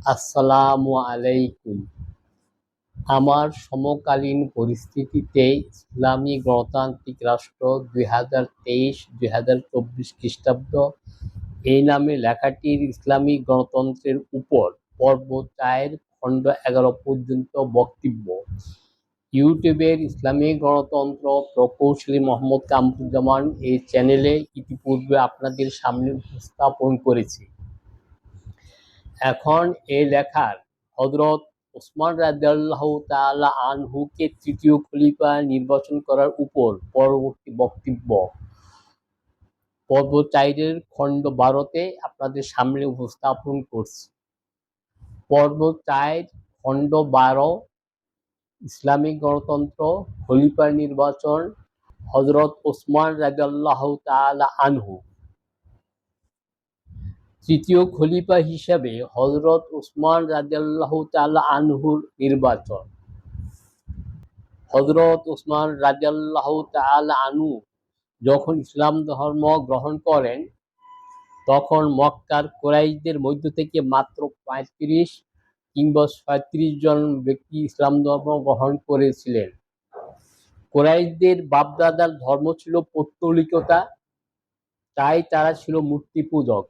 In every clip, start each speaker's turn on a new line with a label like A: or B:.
A: আসসালামু আলাইকুম। আমার সমকালীন পরিস্থিতিতে ইসলামী গণতান্ত্রিক রাষ্ট্র দুই হাজার তেইশ দুই হাজার চব্বিশ খ্রিস্টাব্দ, এই নামে লেখাটির ইসলামী গণতন্ত্রের উপর পর্ব চায়ের খণ্ড এগারো পর্যন্ত বক্তব্য। ইউটিউবের ইসলামী গণতন্ত্র প্রকৌশলী মোহাম্মদ কামরুজ্জামান এই চ্যানেলে ইতিপূর্বে আপনাদের সামনে উপস্থাপন করেছি। এখন এই লেখার হজরত ওসমান রাজিয়াল্লাহ তাআলা আনহুকে তৃতীয় খলিফা নির্বাচন করার উপর পরবর্তী বক্তব্য। পর্ব খণ্ড বারোতে আপনাদের সামনে উপস্থাপন করছি। পর্ব চাইর খণ্ড বারো, ইসলামিক গণতন্ত্র খলিফা নির্বাচন হজরত ওসমান রাজিয়াল্লাহ তাআলা আনহু। তৃতীয় খলিফা হিসাবে হজরত উসমান রাজিয়াল্লাহ তাআলা আনহুর নির্বাচন। হজরত উসমান রাজিয়াল্লাহ তাআলা আনু যখন ইসলাম ধর্ম গ্রহণ করেন, তখন মক্কার কোরাইশদের মধ্য থেকে মাত্র পঁয়ত্রিশ কিংবা ছয়ত্রিশ জন ব্যক্তি ইসলাম ধর্ম গ্রহণ করেছিলেন। কোরাইশদের বাপদাদার ধর্ম ছিল পৌত্তলিকতা, তাই তারা ছিল মূর্তি পূজক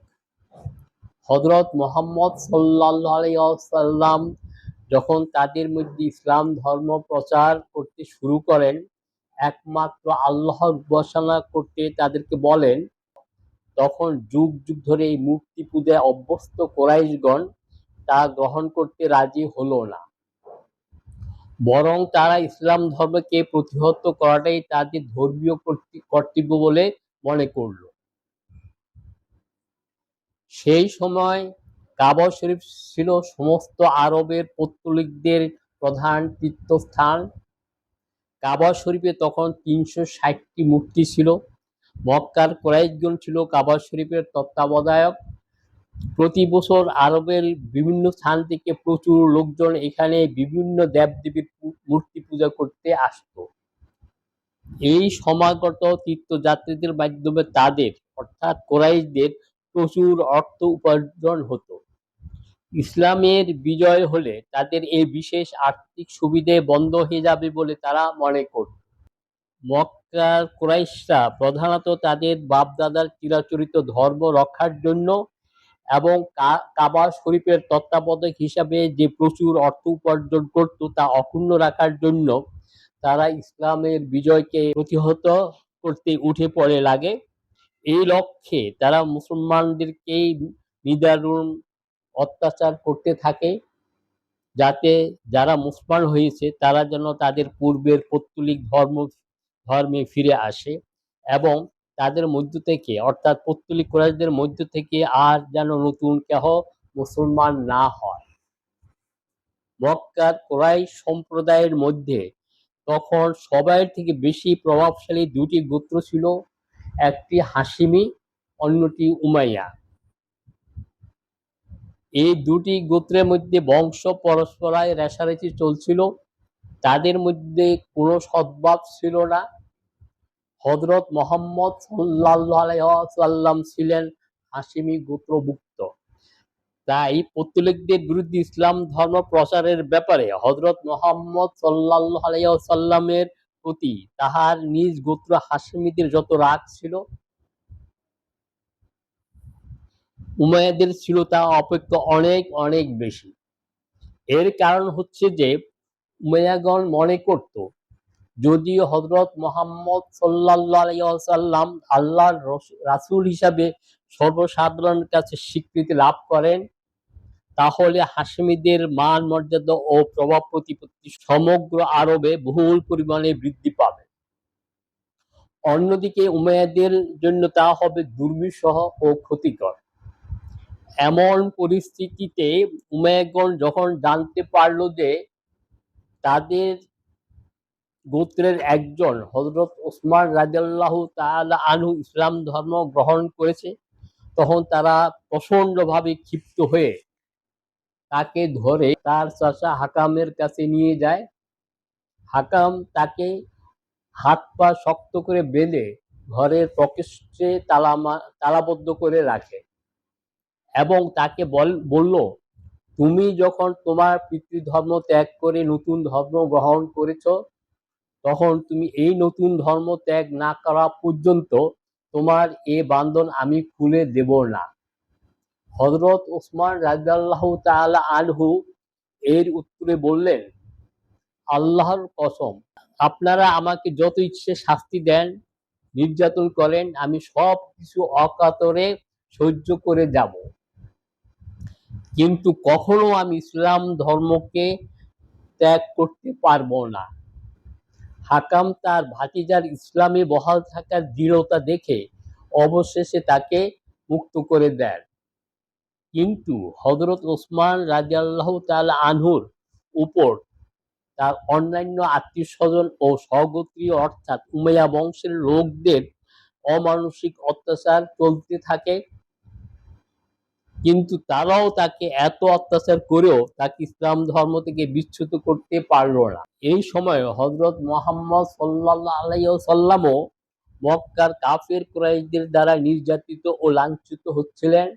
A: হজরত মোহাম্মদ সাল্লাম যখন তাদের মধ্যে ইসলাম ধর্ম প্রচার করতে শুরু করেন, একমাত্র আল্লাহর উপাসনা করতে তাদেরকে বলেন, তখন যুগ যুগ ধরে এই মূর্তি পূজায় অভ্যস্ত কোরাইশগণ তা গ্রহণ করতে রাজি হলো না। বরং তারা ইসলাম ধর্মকে প্রতিহত করাটাই তাদের ধর্মীয় কর্তব্য বলে মনে করল। সেই সময় কাবা শরীফ ছিল সমস্ত আরবের পৌত্তলিকদের প্রধান তীর্থস্থান। কাবা শরীফে তখন তিনশো ষাটটি মূর্তি ছিল। মক্কার কোরাইশগণ ছিল কাবা শরীফের তত্ত্বাবধায়ক। প্রতি বছর আরবের বিভিন্ন স্থান থেকে প্রচুর লোকজন এখানে বিভিন্ন দেবদেবীর মূর্তি পূজা করতে আসত। এই সমাগত তীর্থযাত্রীদের মাধ্যমে তাদের, অর্থাৎ কোরাইশদের প্রচুর অর্থ উপার্জন হতো। ইসলামের বিজয় হলে তাদের এই বিশেষ আর্থিক সুবিধে বন্ধ হয়ে যাবে বলে তারা মনে করত। মক্কার কোরাইশরা প্রধানত তাদের বাপদাদার চিরাচরিত ধর্ম রক্ষার জন্য এবং কাবা শরীফের তত্ত্বাবধায়ক হিসাবে যে প্রচুর অর্থ উপার্জন করত তা অক্ষুণ্ণ রাখার জন্য তারা ইসলামের বিজয়কে প্রতিহত করতে উঠে পড়ে লাগে। এই লক্ষ্যে তারা মুসলমানদেরকেই নিদারুণ অত্যাচার করতে থাকে, যাতে যারা মুসলমান হয়েছে, তারা যেন তাদের পূর্বের পৌত্তলিক ধর্ম, ধর্মে ফিরে আসে এবং তাদের মধ্য থেকে, অর্থাৎ পৌত্তলিক কোরআশদের মধ্য থেকে আর যেন নতুন কেহ মুসলমান না হয়। মক্কার কোরাই সম্প্রদায়ের মধ্যে তখন সবাই থেকে বেশি প্রভাবশালী দুটি গোত্র ছিল একটি হাসিমি অন্যটি উমাইয়া। এই দুটি গোত্রের মধ্যে বংশ পরস্পরায় রেশারেশি চলছিল। তাদের মধ্যে কোনো সদ্ভাব ছিল না। হজরত মোহাম্মদ সাল্লাম ছিলেন হাসিমি গোত্রভুক্ত। তাই পত্তলিকদের বিরুদ্ধে ইসলাম ধর্ম প্রচারের ব্যাপারে হজরত মোহাম্মদ সাল্লাহ সাল্লামের প্রতি তাহার নিজ গোত্র হাসিমিদের যত রাগ ছিল উমায়াদের ছিল তা অপেক্ষা অনেক অনেক বেশি। এর কারণ হচ্ছে যে উমায়াগণ মনে করত, যদিও হজরত মোহাম্মদ সাল্লাম আল্লাহর রাসুল হিসাবে সর্বসাধারণের কাছে স্বীকৃতি লাভ করেন তাহলে হাসমিদের মান, মর্যাদা ও প্রভাব প্রতিপত্তি সমগ্র আরবে বহুল পরিমাণে বৃদ্ধি পাবে। অন্যদিকে উমায়াদের জন্য তা হবে দুর্বিষহ ও ক্ষতিকর। এমন পরিস্থিতিতে উমায়গণ যখন জানতে পারল যে তাদের গোত্রের একজন হজরত ওসমান রাজাল্লাহ তাআলা আনহু ইসলাম ধর্ম গ্রহণ করেছে, তখন তারা প্রচণ্ডভাবে ক্ষিপ্ত হয়ে তাকে ধরে তার চাষা হাকামের কাছে নিয়ে যায়। হাকাম তাকে হাত পা শক্ত করে বেঁধে ঘরের প্রকৃষ্টে তালামা তালাবদ্ধ করে রাখে এবং তাকে বল, বলল, তুমি যখন তোমার পিতৃধর্ম ত্যাগ করে নতুন ধর্ম গ্রহণ করেছ, তখন তুমি এই নতুন ধর্ম ত্যাগ না করা পর্যন্ত তোমার এ বান্ধন আমি খুলে দেব না। হজরত ওসমান রাজাল্লাহ তাআলা আনহু এর উত্তরে বললেন, আল্লাহর কসম, আপনারা আমাকে যত ইচ্ছে শাস্তি দেন, নির্যাতন করেন, আমি সব কিছু অকাতরে সহ্য করে যাব। কিন্তু কখনো আমি ইসলাম ধর্মকে ত্যাগ করতে পারব না। হাকাম তার ভাতিজার ইসলামে বহাল থাকার দৃঢ়তা দেখে অবশেষে তাকে মুক্ত করে দেন। কিন্তু হজরত ওসমান রাজিয়াল্লাহ তাল আনহুর উপর তার অন্যান্য আত্মীয় স্বজন ও সহগোত্রীয় অর্থাৎ উমাইয়া বংশের লোকদের অমানসিক অত্যাচার চলতে থাকে। কিন্তু তারাও তাকে এত অত্যাচার করেও তাকে ইসলাম ধর্ম থেকে বিচ্ছুত করতে পারল না। এই সময় হজরত মোহাম্মদ সাল্লাহ আলাইসাল্লামও মক্কার কাফের কুরাইশদের দ্বারা নির্যাতিত ও লাঞ্ছিত হচ্ছিলেন।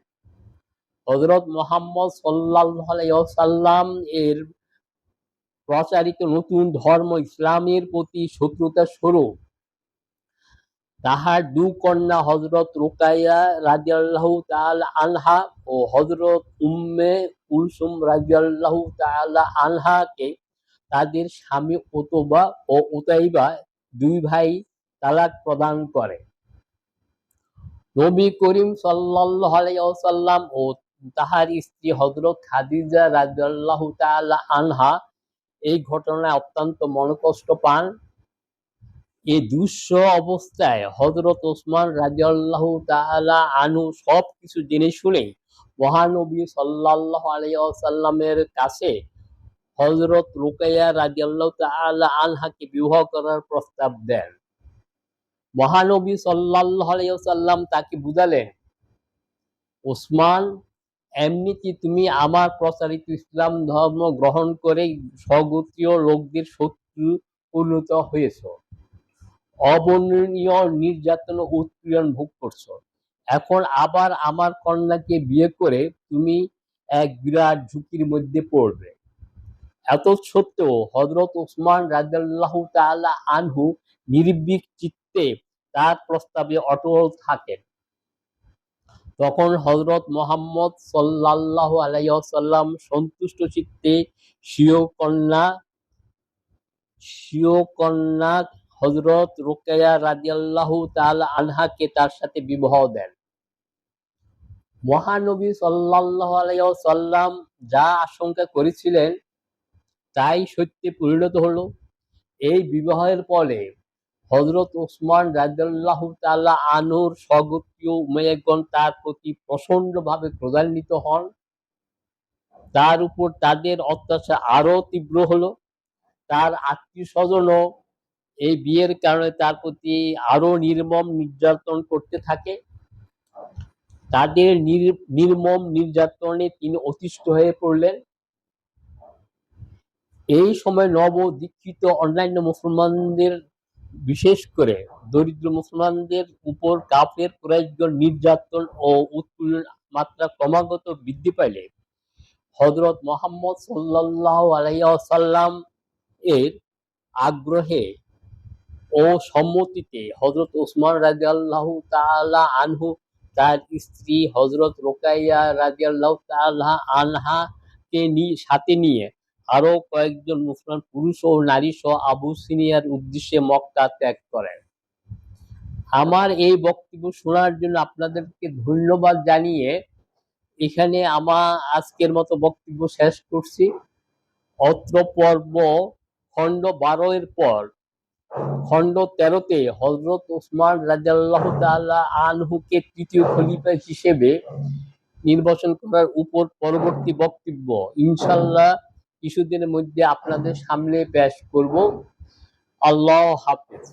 A: হজরত মোহাম্মদ আলাইসাল্লাম এর প্রচারিত নতুন ধর্ম ইসলামের প্রতি শত্রুতা স্বরূপ। তাহার দু কন্যা হজরত রোকাইয়া রাজিয়াল্লাহ তাল আনহা ও হজরত উম্মে কুলসুম রাজিয়াল্লাহ তাল আনহাকে তাদের স্বামী ওতবা ও উতাইবা দুই ভাই তালাক প্রদান করে। নবী করিম সাল্লাহ আলাইসাল্লাম ও তাহার স্ত্রী হজরত খাদিজা তাল আনহা এই ঘটনায় অত্যন্ত মনকষ্ট পান। এই দুঃস অবস্থায় হজরত ওসমান রাজিয়াল্লাহ তাআলা আনু সব কিছু জেনে শুনে মহানবী সাল্লাল্লাহু আলাইহি ওয়াসাল্লামের কাছে হজরত রুকাইয়া রাজিয়াল্লাহ তাআলা আনহাকে বিবাহ করার প্রস্তাব দেন। মহানবী সাল্লাল্লাহু আলাইহি ওয়াসাল্লাম তাকে বুঝালেন, ওসমান এমনিতে তুমি আমার প্রচারিত ইসলাম ধর্ম গ্রহণ করে স্বগোত্রীয় লোকদের শত্রু পরিণত হয়েছ। অবর্ণনীয় নির্যাতন ও উৎপীড়ন ভোগ করছ। এখন আবার আমার কন্যাকে বিয়ে করে তুমি এক বিরাট ঝুঁকির মধ্যে পড়বে। এত সত্ত্বেও হজরত ওসমান রাজাল্লাহ তাআলা আনহু নির্বিক চিত্তে তার প্রস্তাবে অটল থাকেন। তখন হজরত মোহাম্মদ সাল্লাহ আলাইসাল্লাম সন্তুষ্ট চিত্তে স্বীয় কন্যা স্বীয় কন্যা হজরত রোকেয়া রাজিয়াল্লাহ তাল আনহাকে তার সাথে বিবাহ দেন। মহানবী সাল্লাহ আলাইসাল্লাম যা আশঙ্কা করেছিলেন, তাই সত্যি পরিণত হলো। এই বিবাহের ফলে হজরত ওসমান রাজাল্লাহ তাল্লাহ আনুর স্বগতীয় উমায়গণ তার প্রতি প্রচণ্ডভাবে ক্রোধান্বিত হন। তার উপর তাদের অত্যাচার আরও তীব্র হলো। তার আত্মীয় স্বজনও এই বিয়ের কারণে তার প্রতি আরও নির্মম নির্যাতন করতে থাকে। তাদের নির্মম নির্যাতনে তিনি অতিষ্ঠ হয়ে পড়লেন। এই সময় নব দীক্ষিত অন্যান্য মুসলমানদের বিশেষ করে দরিদ্র মুসলমানদের উপর কাফের, কুরাইশগণ নির্যাতন ও উৎপীড়ন মাত্রা ক্রমাগত বৃদ্ধি পাইলে হজরত মোহাম্মদ সাল্লাহ আলাইসাল্লাম এর আগ্রহে ও সম্মতিতে হজরত ওসমান রাজি আল্লাহ তালা আনহু, তার স্ত্রী হজরত রোকাইয়া রাজি আল্লাহ তাল্লাহ আনহাকে সাথে নিয়ে আরও কয়েকজন মুসলমান পুরুষ ও নারী সহ আবু সিনিয়ার উদ্দেশ্যে মক্কা ত্যাগ করেন। আমার এই বক্তব্য শোনার জন্য আপনাদেরকে ধন্যবাদ জানিয়ে এখানে আমার আজকের মতো বক্তব্য শেষ করছি। অত্র পর্ব খণ্ড বারো এর পর, খণ্ড তেরোতে হজরত ওসমান রাজাল্লাহ আনহুকে তৃতীয় খলিফা হিসেবে নির্বাচন করার উপর পরবর্তী বক্তব্য। ইনশাল্লাহ কিছুদিনের মধ্যে আপনাদের সামনে পেশ করব। আল্লাহ হাফিজ।